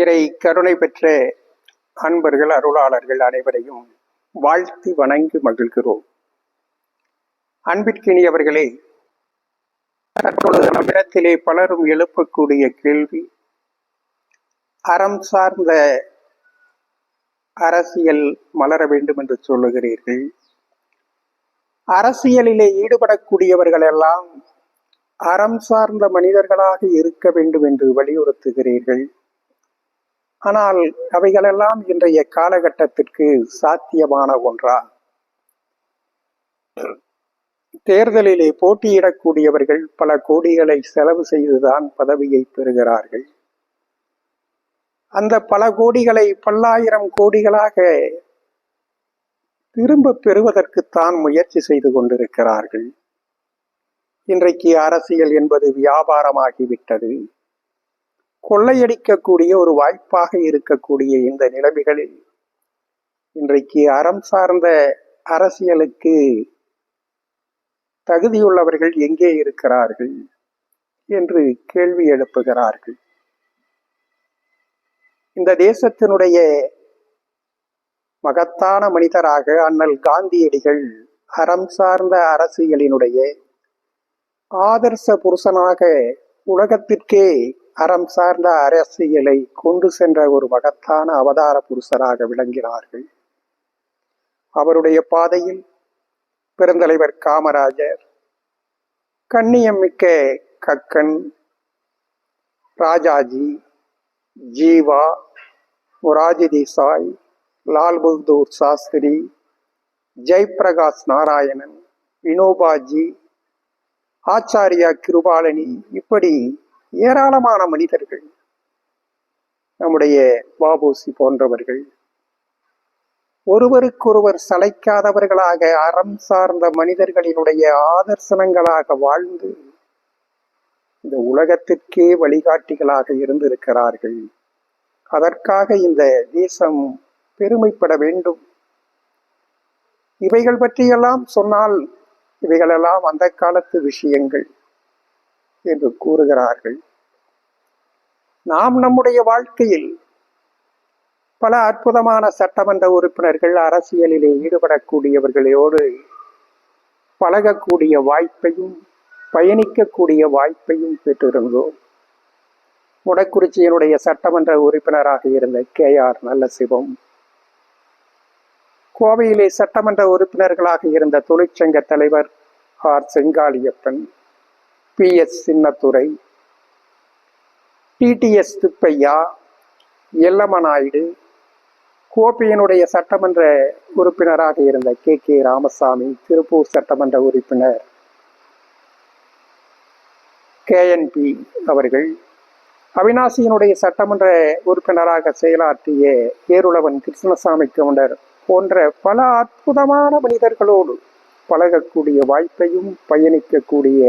இறை கருணை பெற்ற அன்பர்கள் அருளாளர்கள் அனைவரையும் வாழ்த்தி வணங்கி மகிழ்கிறோம். அன்பிற்கினியவர்களே தற்பொழுது நம்மிடத்திலே பலரும் எழுப்பக்கூடிய கேள்வி அறம் சார்ந்த அரசியல் மலர வேண்டும் என்று சொல்லுகிறீர்கள். அரசியலிலே ஈடுபடக்கூடியவர்கள் எல்லாம் அறம் சார்ந்த மனிதர்களாக இருக்க வேண்டும் என்று வலியுறுத்துகிறீர்கள். ஆனால் அவைகளெல்லாம் இன்றைய காலகட்டத்திற்கு சாத்தியமான ஒன்றா? தேர்தலிலே போட்டியிடக்கூடியவர்கள் பல கோடிகளை செலவு செய்துதான் பதவியை பெறுகிறார்கள். அந்த பல கோடிகளை பல்லாயிரம் கோடிகளாக திரும்ப பெறுவதற்குத்தான் முயற்சி செய்து கொண்டிருக்கிறார்கள். இன்றைக்கு அரசியல் என்பது வியாபாரமாகிவிட்டது. கொள்ளையடிக்கக்கூடிய ஒரு வாய்ப்பாக இருக்கக்கூடிய இந்த நிலைமைகளில் இன்றைக்கு அறம் சார்ந்த அரசியலுக்கு தகுதியுள்ளவர்கள் எங்கே இருக்கிறார்கள் என்று கேள்வி எழுப்புகிறார்கள். இந்த தேசத்தினுடைய மகத்தான மனிதராக அண்ணல் காந்தியடிகள் அறம் சார்ந்த அரசியலினுடைய ஆதர்ச புருஷனாக உலகத்திற்கே அறம் சார்ந்த அரசியலை கொண்டு சென்ற ஒரு மகத்தான அவதார புருஷராக விளங்கினார்கள். அவருடைய பாதையில் பெருந்தலைவர் காமராஜர் கண்ணியமிக்க கக்கன் ராஜாஜி ஜீவா மொராஜி தேசாய் லால் பகதூர் சாஸ்திரி ஜெயபிரகாஷ் நாராயணன் வினோபாஜி ஆச்சாரியா கிருபாலனி இப்படி ஏராளமான மனிதர்கள் நம்முடைய பாபூசி போன்றவர்கள் ஒருவருக்கொருவர் சளைக்காதவர்களாக அறம் சார்ந்த மனிதர்களினுடைய ஆதர்சனங்களாக வாழ்ந்து இந்த உலகத்திற்கே வழிகாட்டிகளாக இருந்திருக்கிறார்கள். அதற்காக இந்த தேசம் பெருமைப்பட வேண்டும். இவைகள் பற்றியெல்லாம் சொன்னால் இவைகளெல்லாம் அந்த காலத்து விஷயங்கள் என்று கூறுகிறார்கள். நாம் நம்முடைய வாழ்க்கையில் பல அற்புதமான சட்டமன்ற உறுப்பினர்கள் அரசியலிலே ஈடுபடக்கூடியவர்களோடு பழகக்கூடிய வாய்ப்பையும் பயணிக்கக்கூடிய வாய்ப்பையும் பெற்றிருந்தோம். முடக்குறிச்சியினுடைய சட்டமன்ற உறுப்பினராக இருந்த கே ஆர் நல்லசிவம் கோவையிலே சட்டமன்ற உறுப்பினர்களாக இருந்த தொழிற்சங்க தலைவர் R Sengaliyappan P S Chinnathurai TDS Thuppaiya? Ellamma Naidu கோபியினுடைய சட்டமன்ற உறுப்பினராக இருந்த கே கே ராமசாமி திருப்பூர் சட்டமன்ற உறுப்பினர் கேஎன்பி அவர்கள் அவினாசியினுடைய சட்டமன்ற உறுப்பினராக செயலாற்றிய ஏருளவன் கிருஷ்ணசாமி கவுண்டர் போன்ற பல அற்புதமான மனிதர்களோடு பழகக்கூடிய வாய்ப்பையும் பயணிக்கக்கூடிய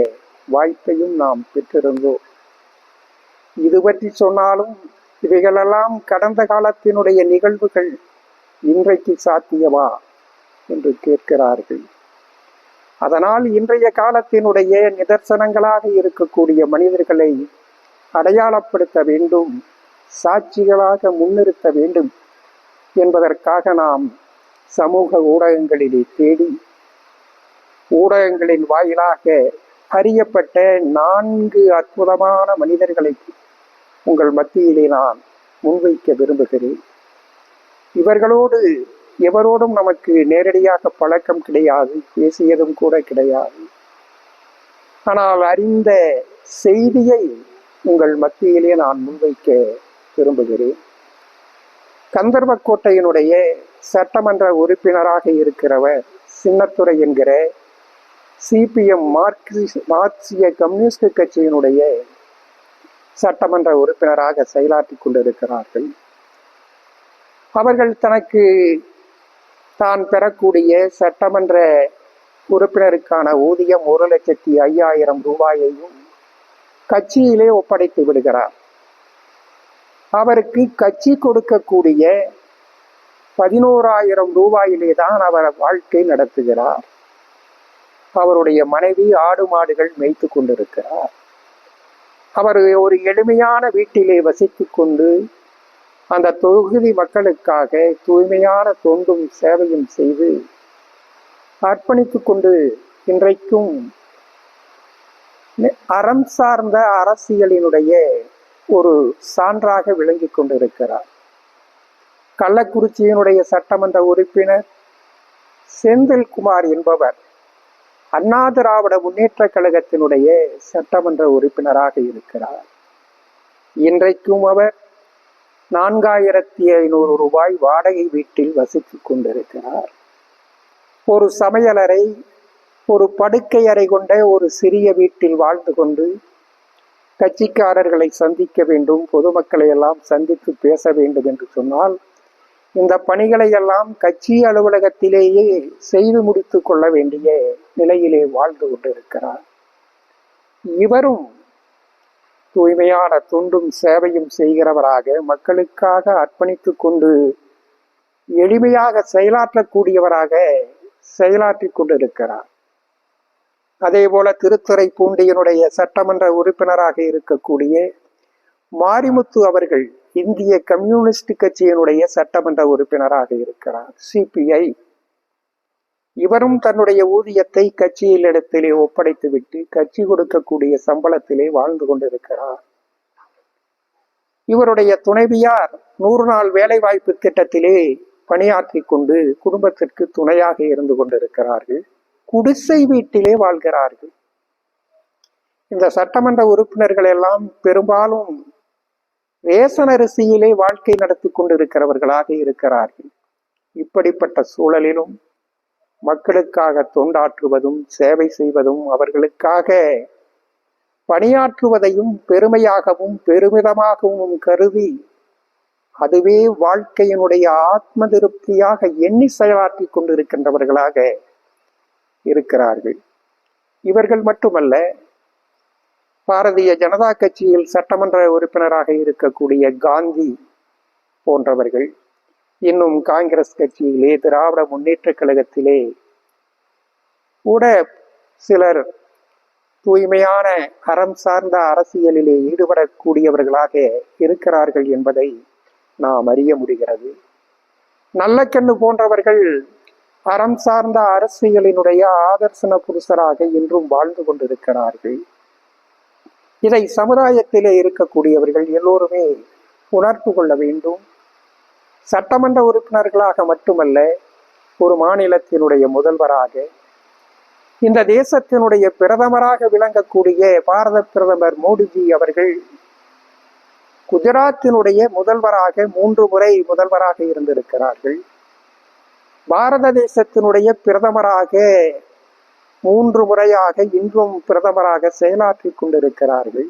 வாய்ப்பையும் நாம் பெற்றிருந்தோம். இது பற்றி சொன்னாலும் இவைகளெல்லாம் கடந்த காலத்தினுடைய நிகழ்வுகள் இன்றைக்கு சாத்தியமா என்று கேட்கிறார்கள். அதனால் இன்றைய காலத்தினுடைய நிதர்சனங்களாக இருக்கக்கூடிய மனிதர்களை அடையாளப்படுத்த வேண்டும் சாட்சிகளாக முன்னிறுத்த வேண்டும் என்பதற்காக நாம் சமூக ஊடகங்களிலே தேடி ஊடகங்களின் வாயிலாக அறியப்பட்ட நான்கு அற்புதமான மனிதர்களை உங்கள் மத்தியிலே நான் முன்வைக்க விரும்புகிறேன். இவர்களோடு எவரோடும் நமக்கு நேரடியாக பழக்கம் கிடையாது பேசியதும் கூட கிடையாது. ஆனால் அறிந்த செய்தியை உங்கள் மத்தியிலே நான் முன்வைக்க விரும்புகிறேன். கந்தர்வக்கோட்டையினுடைய சட்டமன்ற உறுப்பினராக இருக்கிறவர் சின்னத்துறை என்கிற சிபிஎம் மார்க்சிஸ்ட் மார்க்சிய கம்யூனிஸ்ட் கட்சியினுடைய சட்டமன்ற உறுப்பினராக செயலாற்றி கொண்டிருக்கிறார்கள். அவர்கள் தனக்கு தான் பெறக்கூடிய சட்டமன்ற உறுப்பினருக்கான ஊதியம் ஒரு லட்சத்தி ஐயாயிரம் ரூபாயையும் கட்சியிலே ஒப்படைத்து விடுகிறார். அவருக்கு கட்சி கொடுக்கக்கூடிய பதினோராயிரம் ரூபாயிலே தான் அவர் வாழ்க்கை நடத்துகிறார். அவருடைய மனைவி ஆடு மாடுகள் மேய்த்து கொண்டிருக்கிறார். அவர் ஒரு எளிமையான வீட்டிலே வசித்து கொண்டு அந்த தொகுதி மக்களுக்காக தூய்மையான தொண்டும் சேவையும் செய்து அர்ப்பணித்து கொண்டு இன்றைக்கும் அறம் சார்ந்த அரசியலினுடைய ஒரு சான்றாக விளங்கி கொண்டிருக்கிறார். கள்ளக்குறிச்சியினுடைய சட்டமன்ற உறுப்பினர் செந்தில்குமார் என்பவர் அண்ணா திராவிட முன்னேற்ற கழகத்தினுடைய சட்டமன்ற உறுப்பினராக இருக்கிறார். இன்றைக்கும் அவர் நான்காயிரத்தி ஐநூறு ரூபாய் வாடகை வீட்டில் வசித்துக் கொண்டிருக்கிறார். ஒரு சமையலறை ஒரு படுக்கை அறை கொண்ட ஒரு சிறிய வீட்டில் வாழ்ந்து கொண்டு கட்சிக்காரர்களை சந்திக்க வேண்டும் பொதுமக்களை எல்லாம் சந்தித்து பேச வேண்டும் என்று சொன்னால் இந்த பணிகளை எல்லாம் கட்சி அலுவலகத்திலேயே செய்து முடித்து கொள்ள வேண்டிய நிலையிலே வாழ்ந்து கொண்டிருக்கிறார். இவரும் தூய்மையான தொண்டும் சேவையும் செய்கிறவராக மக்களுக்காக அர்ப்பணித்து கொண்டு எளிமையாக செயலாற்றக்கூடியவராக செயலாற்றிக் கொண்டிருக்கிறார். அதே போல திருத்துறை பூண்டியினுடைய சட்டமன்ற உறுப்பினராக இருக்கக்கூடிய மாரிமுத்து அவர்கள் இந்திய கம்யூனிஸ்ட் கட்சியினுடைய சட்டமன்ற உறுப்பினராக இருக்கிறார். சிபிஐ இவரும் தன்னுடைய ஊதியத்தை கட்சியிலிடத்திலே ஒப்படைத்துவிட்டு கட்சி கொடுக்கக்கூடிய சம்பளத்திலே வாழ்ந்து கொண்டிருக்கிறார். இவருடைய துணைவியார் நூறு நாள் வேலைவாய்ப்பு திட்டத்திலே பணியாற்றி கொண்டு குடும்பத்திற்கு துணையாக இருந்து கொண்டிருக்கிறார்கள். குடிசை வீட்டிலே வாழ்கிறார்கள். இந்த சட்டமன்ற உறுப்பினர்கள் எல்லாம் பெரும்பாலும் ரேசன் அரிசியிலே வாழ்க்கை நடத்தி கொண்டிருக்கிறவர்களாக இருக்கிறார்கள். இப்படிப்பட்ட சூழலிலும் மக்களுக்காக தொண்டாற்றுவதும் சேவை செய்வதும் அவர்களுக்காக. பணியாற்றுவதையும் பெருமையாகவும் பெருமிதமாகவும் கருதி அதுவே வாழ்க்கையினுடைய ஆத்ம திருப்தியாக எண்ணி செயலாற்றி கொண்டிருக்கின்றவர்களாக இருக்கிறார்கள். இவர்கள் மட்டுமல்ல பாரதிய ஜனதா கட்சியில் சட்டமன்ற உறுப்பினராக இருக்கக்கூடிய காந்தி போன்றவர்கள் இன்னும் காங்கிரஸ் கட்சியிலே திராவிட முன்னேற்ற கழகத்திலே கூட சிலர் தூய்மையான அறம் சார்ந்த அரசியலிலே ஈடுபடக்கூடியவர்களாக இருக்கிறார்கள் என்பதை நாம் அறிய முடிகிறது. நல்லக்கண்ணு போன்றவர்கள் அறம் சார்ந்த அரசியலினுடைய ஆதர்சன புருஷராக இன்றும் வாழ்ந்து கொண்டிருக்கிறார்கள். இதை சமுதாயத்திலே இருக்கக்கூடியவர்கள் எல்லோருமே உணர்ந்து கொள்ள வேண்டும். சட்டமன்ற உறுப்பினர்களாக மட்டுமல்ல ஒரு மாநிலத்தினுடைய முதல்வராக இந்த தேசத்தினுடைய பிரதமராக விளங்கக்கூடிய பாரத பிரதமர் மோடிஜி அவர்கள் குஜராத்தினுடைய முதல்வராக மூன்று முறை முதல்வராக இருந்திருக்கிறார்கள். பாரத தேசத்தினுடைய பிரதமராக மூன்று முறையாக இன்றும் பிரதமராக செயலாற்றி கொண்டிருக்கிறார்கள்.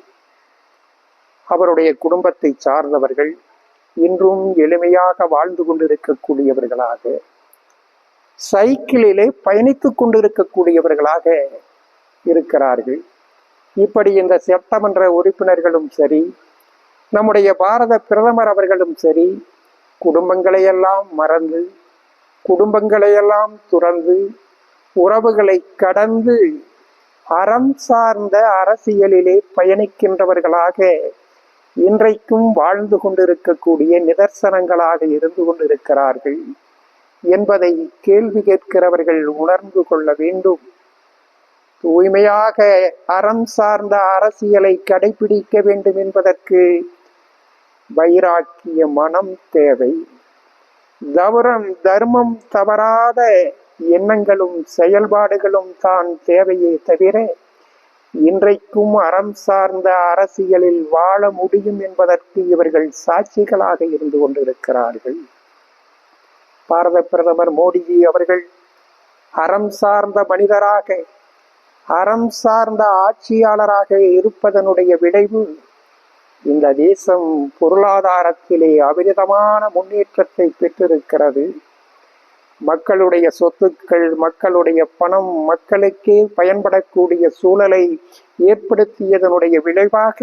அவருடைய குடும்பத்தை சார்ந்தவர்கள் இன்றும் எளிமையாக வாழ்ந்து கொண்டிருக்கக்கூடியவர்களாக சைக்கிளிலே பயணித்து கொண்டிருக்கக்கூடியவர்களாக இருக்கிறார்கள். இப்படி இந்த சட்டமன்ற உறுப்பினர்களும் சரி நம்முடைய பாரத பிரதமர் அவர்களும் சரி குடும்பங்களையெல்லாம் மறந்து குடும்பங்களையெல்லாம் துறந்து உறவுகளை கடந்து அறம் சார்ந்த அரசியலிலே பயணிக்கின்றவர்களாக இன்றைக்கும் வாழ்ந்து கொண்டிருக்கக்கூடிய நிதர்சனங்களாக இருந்து கொண்டிருக்கிறார்கள் என்பதை கேள்வி கேட்கிறவர்கள் உணர்ந்து கொள்ள வேண்டும். தூய்மையாக அறம் சார்ந்த அரசியலை கடைபிடிக்க வேண்டும் என்பதற்கு வைராக்கிய மனம் தேவை. தவறம் தர்மம் தவறாத எண்ணங்களும் செயல்பாடுகளும் தான் தேவையே தவிர இன்றைக்கும் அறம் சார்ந்த அரசியலில் வாழ முடியும் என்பதற்கு இவர்கள் சாட்சிகளாக இருந்து கொண்டிருக்கிறார்கள். பாரத பிரதமர் மோடிஜி அவர்கள் அறம் சார்ந்த மனிதராக அறம் சார்ந்த ஆட்சியாளராக இருப்பதனுடைய விளைவு இந்த தேசம் பொருளாதாரத்திலே அபிரிதமான முன்னேற்றத்தை பெற்றிருக்கிறது. மக்களுடைய சொத்துக்கள் மக்களுடைய பணம் மக்களுக்கே பயன்படக்கூடிய சூழலை ஏற்படுத்தியதனுடைய விளைவாக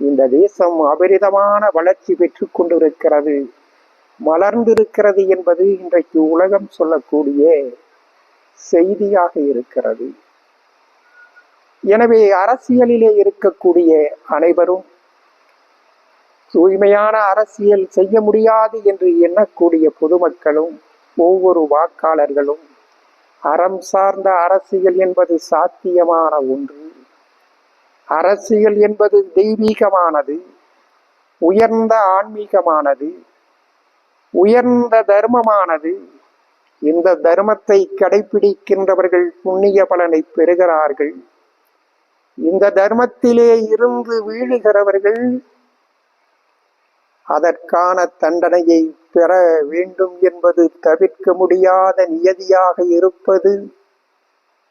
இந்த தேசம் அபரிதமான வளர்ச்சி பெற்று கொண்டிருக்கிறது. மலர்ந்திருக்கிறது என்பது இன்றைக்கு உலகம் சொல்லக்கூடிய செய்தியாக இருக்கிறது. எனவே அரசியலிலே இருக்கக்கூடிய அனைவரும் தூய்மையான அரசியல் செய்ய முடியாது என்று எண்ணக்கூடிய பொதுமக்களும் ஒவ்வொரு வாக்காளர்களும் அறம் சார்ந்த அரசியல் என்பது சாத்தியமான ஒன்று. அரசியல் என்பது தெய்வீகமானது உயர்ந்த ஆன்மீகமானது உயர்ந்த தர்மமானது. இந்த தர்மத்தை கடைபிடிக்கின்றவர்கள் புண்ணிய பலனை பெறுகிறார்கள். இந்த தர்மத்திலே இருந்து வீழுகிறவர்கள் அதற்கான தண்டனையை பெற வேண்டும் என்பது தவிர்க்க முடியாத நியதியாக இருப்பது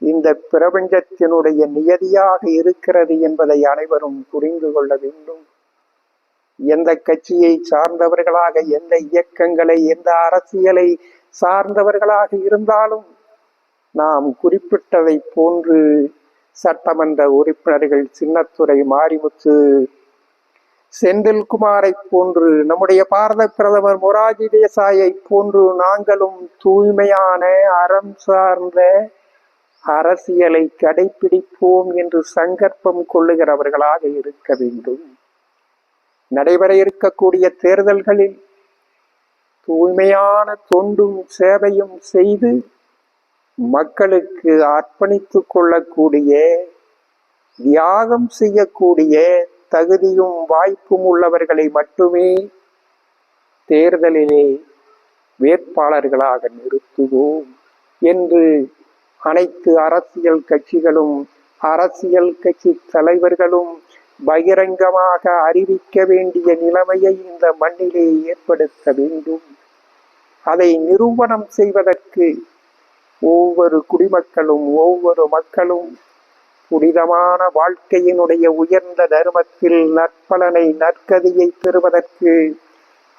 இந்த பிரபஞ்சத்தினுடைய நியதியாக இருக்கிறது என்பதை அனைவரும் புரிந்து கொள்ள வேண்டும். எந்த கட்சியை சார்ந்தவர்களாக எந்த இயக்கங்களை எந்த அரசியலை சார்ந்தவர்களாக இருந்தாலும் நாம் குறிப்பிட்டதை போன்று சட்டமன்ற உறுப்பினர்கள் சின்னத்துறை மாரிமுத்து செந்தில்குமாரை போன்று நம்முடைய பாரத பிரதமர் மொராஜி தேசாயை போன்று நாங்களும் தூய்மையான அறம் சார்ந்த அரசியலை கடைபிடிப்போம் என்று சங்கற்பம் கொள்ளுகிறவர்களாக இருக்க வேண்டும். நடைபெற இருக்கக்கூடிய தேர்தல்களில் தூய்மையான தொண்டும் சேவையும் செய்து மக்களுக்கு அர்ப்பணித்துக் கொள்ளக்கூடிய தியாகம் செய்யக்கூடிய தகுதியும் வாய்ப்பும் உள்ளவர்களை மட்டுமே தேர்தலிலே வேட்பாளர்களாக நிறுத்துவோம் என்று அனைத்து அரசியல் கட்சிகளும் அரசியல் கட்சி தலைவர்களும் பகிரங்கமாக அறிவிக்க வேண்டிய நிலைமையை இந்த மண்ணிலே ஏற்படுத்த வேண்டும். அதை நிரூபணம் செய்வதற்கு ஒவ்வொரு குடிமக்களும் ஒவ்வொரு மக்களும் புனிதமான வாழ்க்கையினுடைய உயர்ந்த தர்மத்தில் நற்பலனை நற்கதியை பெறுவதற்கு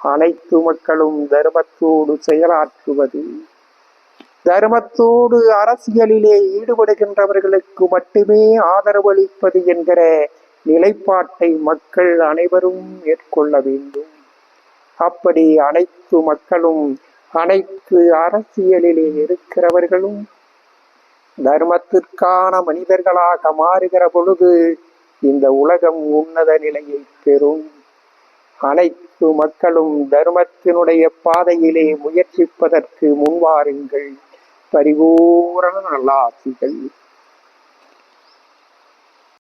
அனைத்து மக்களும் தர்மத்தோடு செயலாற்றுவது. தர்மத்தோடு அரசியலிலே ஈடுபடுகின்றவர்களுக்கு மட்டுமே ஆதரவளிப்பது என்கிற நிலைப்பாட்டை மக்கள் அனைவரும் மேற்கொள்ள வேண்டும். அப்படி அனைத்து மக்களும் அனைத்து அரசியலிலே இருக்கிறவர்களும் தர்மத்திற்கான மனிதர்களாக மாறுகிற பொழுது இந்த உலகம் உன்னத நிலையை பெறும். அனைத்து மக்களும் தர்மத்தினுடைய பாதையிலே முயற்சிப்பதற்கு முன்வாருங்கள். பரிபூரண நல்லாசிகள்.